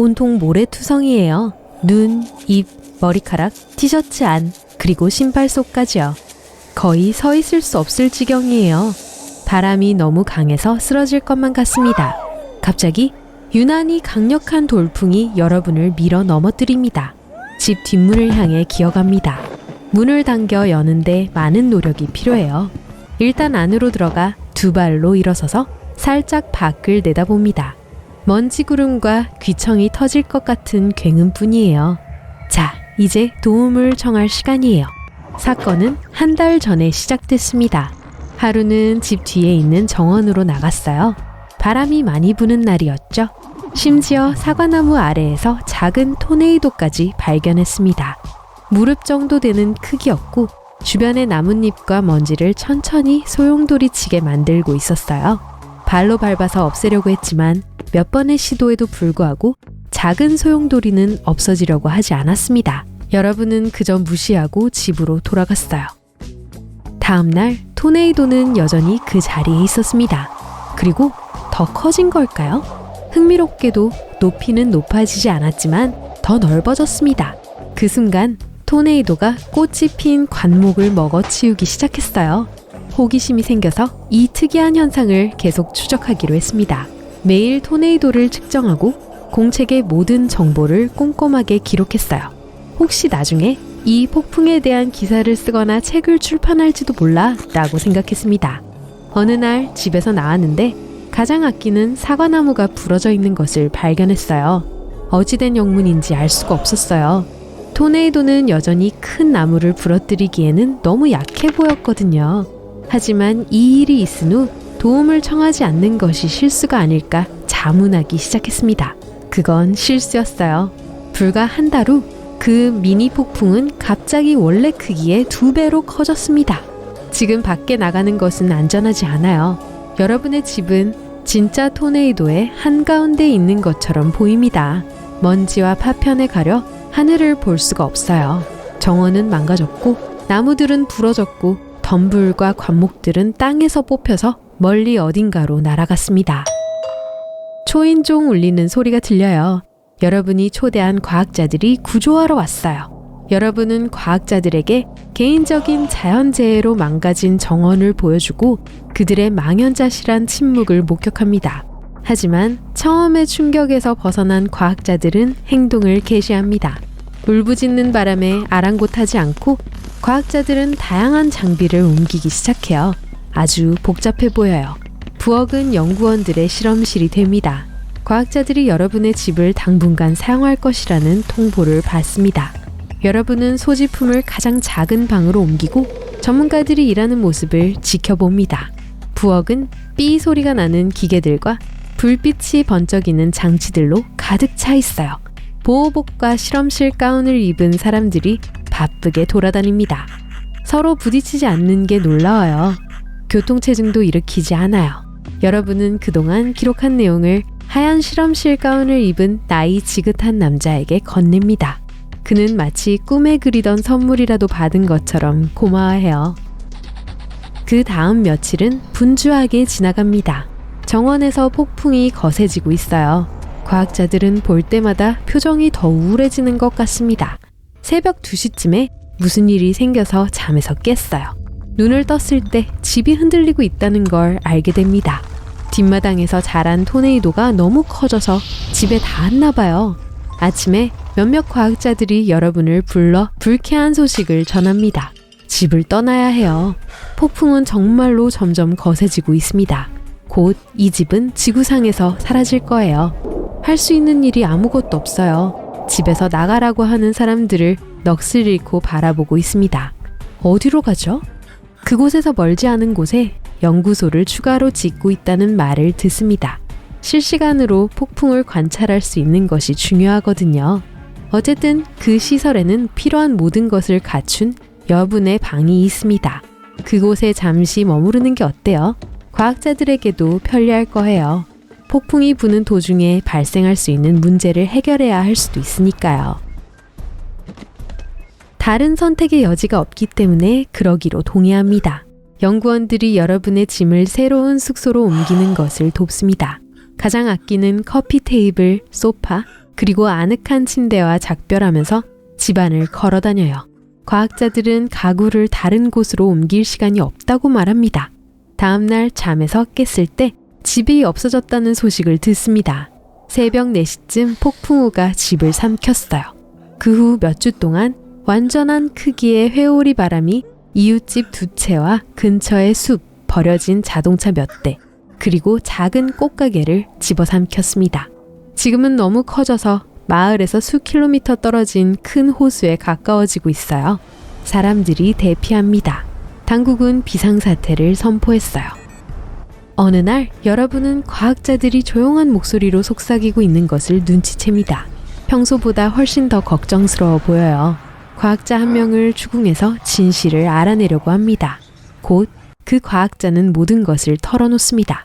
온통 모래투성이에요. 눈, 입, 머리카락, 티셔츠 안, 그리고 신발 속까지요. 거의 서 있을 수 없을 지경이에요. 바람이 너무 강해서 쓰러질 것만 같습니다. 갑자기 유난히 강력한 돌풍이 여러분을 밀어 넘어뜨립니다. 집 뒷문을 향해 기어갑니다. 문을 당겨 여는데 많은 노력이 필요해요. 일단 안으로 들어가 두 발로 일어서서 살짝 밖을 내다봅니다. 먼지 구름과 귀청이 터질 것 같은 굉음뿐이에요. 자, 이제 도움을 청할 시간이에요. 사건은 한 달 전에 시작됐습니다. 하루는 집 뒤에 있는 정원으로 나갔어요. 바람이 많이 부는 날이었죠. 심지어 사과나무 아래에서 작은 토네이도까지 발견했습니다. 무릎 정도 되는 크기였고 주변의 나뭇잎과 먼지를 천천히 소용돌이치게 만들고 있었어요. 발로 밟아서 없애려고 했지만 몇 번의 시도에도 불구하고 작은 소용돌이는 없어지려고 하지 않았습니다. 여러분은 그저 무시하고 집으로 돌아갔어요. 다음 날 토네이도는 여전히 그 자리에 있었습니다. 그리고 더 커진 걸까요? 흥미롭게도 높이는 높아지지 않았지만 더 넓어졌습니다. 그 순간 토네이도가 꽃이 핀 관목을 먹어치우기 시작했어요. 호기심이 생겨서 이 특이한 현상을 계속 추적하기로 했습니다. 매일 토네이도를 측정하고 공책의 모든 정보를 꼼꼼하게 기록했어요. 혹시 나중에 이 폭풍에 대한 기사를 쓰거나 책을 출판할지도 몰라 라고 생각했습니다. 어느 날 집에서 나왔는데 가장 아끼는 사과나무가 부러져 있는 것을 발견했어요. 어찌된 영문인지 알 수가 없었어요. 토네이도는 여전히 큰 나무를 부러뜨리기에는 너무 약해 보였거든요. 하지만 이 일이 있은 후 도움을 청하지 않는 것이 실수가 아닐까 자문하기 시작했습니다. 그건 실수였어요. 불과 한 달 후 그 미니 폭풍은 갑자기 원래 크기의 두 배로 커졌습니다. 지금 밖에 나가는 것은 안전하지 않아요. 여러분의 집은 진짜 토네이도의 한가운데 있는 것처럼 보입니다. 먼지와 파편에 가려 하늘을 볼 수가 없어요. 정원은 망가졌고 나무들은 부러졌고 덤불과 관목들은 땅에서 뽑혀서 멀리 어딘가로 날아갔습니다. 초인종 울리는 소리가 들려요. 여러분이 초대한 과학자들이 구조하러 왔어요. 여러분은 과학자들에게 개인적인 자연재해로 망가진 정원을 보여주고 그들의 망연자실한 침묵을 목격합니다. 하지만 처음의 충격에서 벗어난 과학자들은 행동을 개시합니다. 울부짖는 바람에 아랑곳하지 않고 과학자들은 다양한 장비를 옮기기 시작해요. 아주 복잡해 보여요. 부엌은 연구원들의 실험실이 됩니다. 과학자들이 여러분의 집을 당분간 사용할 것이라는 통보를 받습니다. 여러분은 소지품을 가장 작은 방으로 옮기고 전문가들이 일하는 모습을 지켜봅니다. 부엌은 삐 소리가 나는 기계들과 불빛이 번쩍이는 장치들로 가득 차 있어요. 보호복과 실험실 가운을 입은 사람들이 바쁘게 돌아다닙니다. 서로 부딪히지 않는 게 놀라워요. 교통체증도 일으키지 않아요. 여러분은 그동안 기록한 내용을 하얀 실험실 가운을 입은 나이 지긋한 남자에게 건넵니다. 그는 마치 꿈에 그리던 선물이라도 받은 것처럼 고마워해요. 그 다음 며칠은 분주하게 지나갑니다. 정원에서 폭풍이 거세지고 있어요. 과학자들은 볼 때마다 표정이 더 우울해지는 것 같습니다. 새벽 2시쯤에 무슨 일이 생겨서 잠에서 깼어요. 눈을 떴을 때 집이 흔들리고 있다는 걸 알게 됩니다. 뒷마당에서 자란 토네이도가 너무 커져서 집에 닿았나 봐요. 아침에 몇몇 과학자들이 여러분을 불러 불쾌한 소식을 전합니다. 집을 떠나야 해요. 폭풍은 정말로 점점 거세지고 있습니다. 곧 이 집은 지구상에서 사라질 거예요. 할 수 있는 일이 아무것도 없어요. 집에서 나가라고 하는 사람들을 넋을 잃고 바라보고 있습니다. 어디로 가죠? 그곳에서 멀지 않은 곳에 연구소를 추가로 짓고 있다는 말을 듣습니다. 실시간으로 폭풍을 관찰할 수 있는 것이 중요하거든요. 어쨌든 그 시설에는 필요한 모든 것을 갖춘 여분의 방이 있습니다. 그곳에 잠시 머무르는 게 어때요? 과학자들에게도 편리할 거예요. 폭풍이 부는 도중에 발생할 수 있는 문제를 해결해야 할 수도 있으니까요. 다른 선택의 여지가 없기 때문에 그러기로 동의합니다. 연구원들이 여러분의 짐을 새로운 숙소로 옮기는 것을 돕습니다. 가장 아끼는 커피 테이블, 소파, 그리고 아늑한 침대와 작별하면서 집안을 걸어 다녀요. 과학자들은 가구를 다른 곳으로 옮길 시간이 없다고 말합니다. 다음날 잠에서 깼을 때 집이 없어졌다는 소식을 듣습니다. 새벽 4시쯤 폭풍우가 집을 삼켰어요. 그 후 몇 주 동안 완전한 크기의 회오리 바람이 이웃집 두 채와 근처의 숲, 버려진 자동차 몇 대, 그리고 작은 꽃가게를 집어삼켰습니다. 지금은 너무 커져서 마을에서 수 킬로미터 떨어진 큰 호수에 가까워지고 있어요. 사람들이 대피합니다. 당국은 비상사태를 선포했어요. 어느 날 여러분은 과학자들이 조용한 목소리로 속삭이고 있는 것을 눈치챕니다. 평소보다 훨씬 더 걱정스러워 보여요. 과학자 한 명을 추궁해서 진실을 알아내려고 합니다. 곧 그 과학자는 모든 것을 털어놓습니다.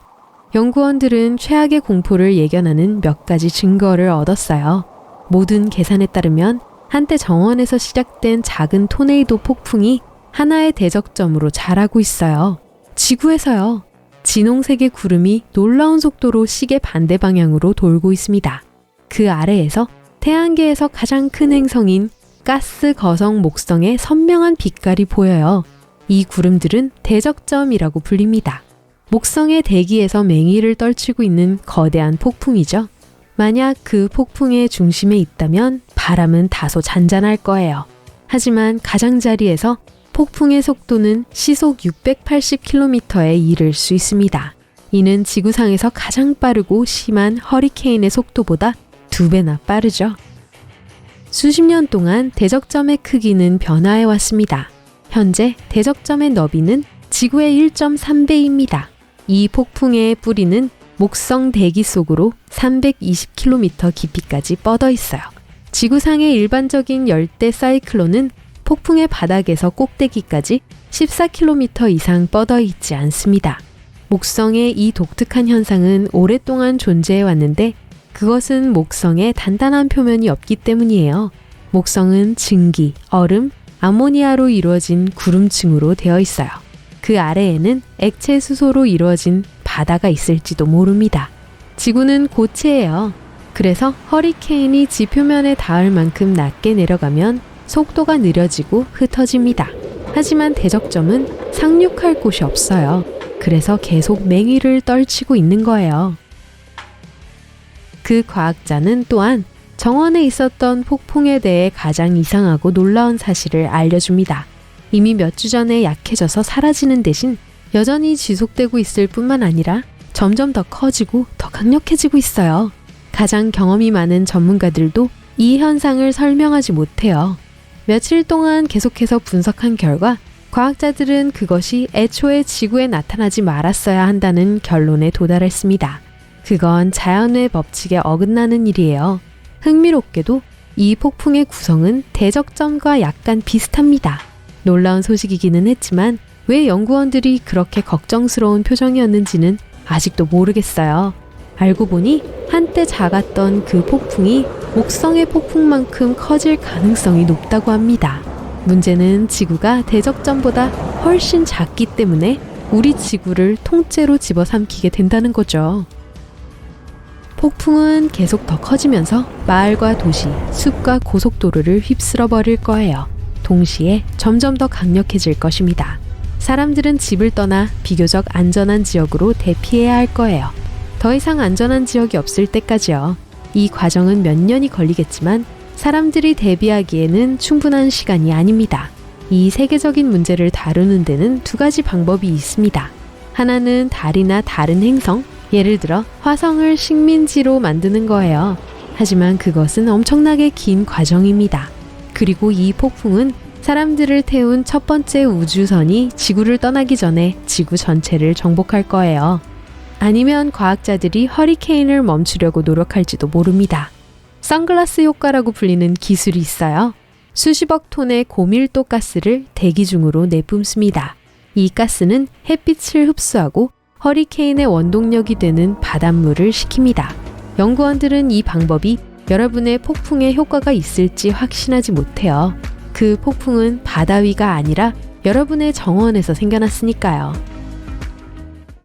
연구원들은 최악의 공포를 예견하는 몇 가지 증거를 얻었어요. 모든 계산에 따르면 한때 정원에서 시작된 작은 토네이도 폭풍이 하나의 대적점으로 자라고 있어요. 지구에서요. 진홍색의 구름이 놀라운 속도로 시계 반대 방향으로 돌고 있습니다. 그 아래에서 태양계에서 가장 큰 행성인 가스 거성 목성의 선명한 빛깔이 보여요. 이 구름들은 대적점이라고 불립니다. 목성의 대기에서 맹위를 떨치고 있는 거대한 폭풍이죠. 만약 그 폭풍의 중심에 있다면 바람은 다소 잔잔할 거예요. 하지만 가장자리에서 폭풍의 속도는 시속 680km에 이를 수 있습니다. 이는 지구상에서 가장 빠르고 심한 허리케인의 속도보다 두 배나 빠르죠. 수십 년 동안 대적점의 크기는 변화해 왔습니다. 현재 대적점의 너비는 지구의 1.3배입니다. 이 폭풍의 뿌리는 목성 대기 속으로 320km 깊이까지 뻗어 있어요. 지구상의 일반적인 열대 사이클론은 폭풍의 바닥에서 꼭대기까지 14km 이상 뻗어 있지 않습니다. 목성의 이 독특한 현상은 오랫동안 존재해 왔는데 그것은 목성에 단단한 표면이 없기 때문이에요. 목성은 증기, 얼음, 아모니아로 이루어진 구름층으로 되어 있어요. 그 아래에는 액체 수소로 이루어진 바다가 있을지도 모릅니다. 지구는 고체예요. 그래서 허리케인이 지 표면에 닿을 만큼 낮게 내려가면 속도가 느려지고 흩어집니다. 하지만 대적점은 상륙할 곳이 없어요. 그래서 계속 맹위를 떨치고 있는 거예요. 그 과학자는 또한 정원에 있었던 폭풍에 대해 가장 이상하고 놀라운 사실을 알려줍니다. 이미 몇 주 전에 약해져서 사라지는 대신 여전히 지속되고 있을 뿐만 아니라 점점 더 커지고 더 강력해지고 있어요. 가장 경험이 많은 전문가들도 이 현상을 설명하지 못해요. 며칠 동안 계속해서 분석한 결과 과학자들은 그것이 애초에 지구에 나타나지 말았어야 한다는 결론에 도달했습니다. 그건 자연의 법칙에 어긋나는 일이에요. 흥미롭게도 이 폭풍의 구성은 대적점과 약간 비슷합니다. 놀라운 소식이기는 했지만 왜 연구원들이 그렇게 걱정스러운 표정이었는지는 아직도 모르겠어요. 알고 보니 한때 작았던 그 폭풍이 목성의 폭풍만큼 커질 가능성이 높다고 합니다. 문제는 지구가 대적점보다 훨씬 작기 때문에 우리 지구를 통째로 집어삼키게 된다는 거죠. 폭풍은 계속 더 커지면서 마을과 도시, 숲과 고속도로를 휩쓸어 버릴 거예요. 동시에 점점 더 강력해질 것입니다. 사람들은 집을 떠나 비교적 안전한 지역으로 대피해야 할 거예요. 더 이상 안전한 지역이 없을 때까지요. 이 과정은 몇 년이 걸리겠지만 사람들이 대비하기에는 충분한 시간이 아닙니다. 이 세계적인 문제를 다루는 데는 두 가지 방법이 있습니다. 하나는 달이나 다른 행성, 예를 들어 화성을 식민지로 만드는 거예요. 하지만 그것은 엄청나게 긴 과정입니다. 그리고 이 폭풍은 사람들을 태운 첫 번째 우주선이 지구를 떠나기 전에 지구 전체를 정복할 거예요. 아니면 과학자들이 허리케인을 멈추려고 노력할지도 모릅니다. 선글라스 효과라고 불리는 기술이 있어요. 수십억 톤의 고밀도 가스를 대기 중으로 내뿜습니다. 이 가스는 햇빛을 흡수하고 허리케인의 원동력이 되는 바닷물을 식힙니다. 연구원들은 이 방법이 여러분의 폭풍에 효과가 있을지 확신하지 못해요. 그 폭풍은 바다 위가 아니라 여러분의 정원에서 생겨났으니까요.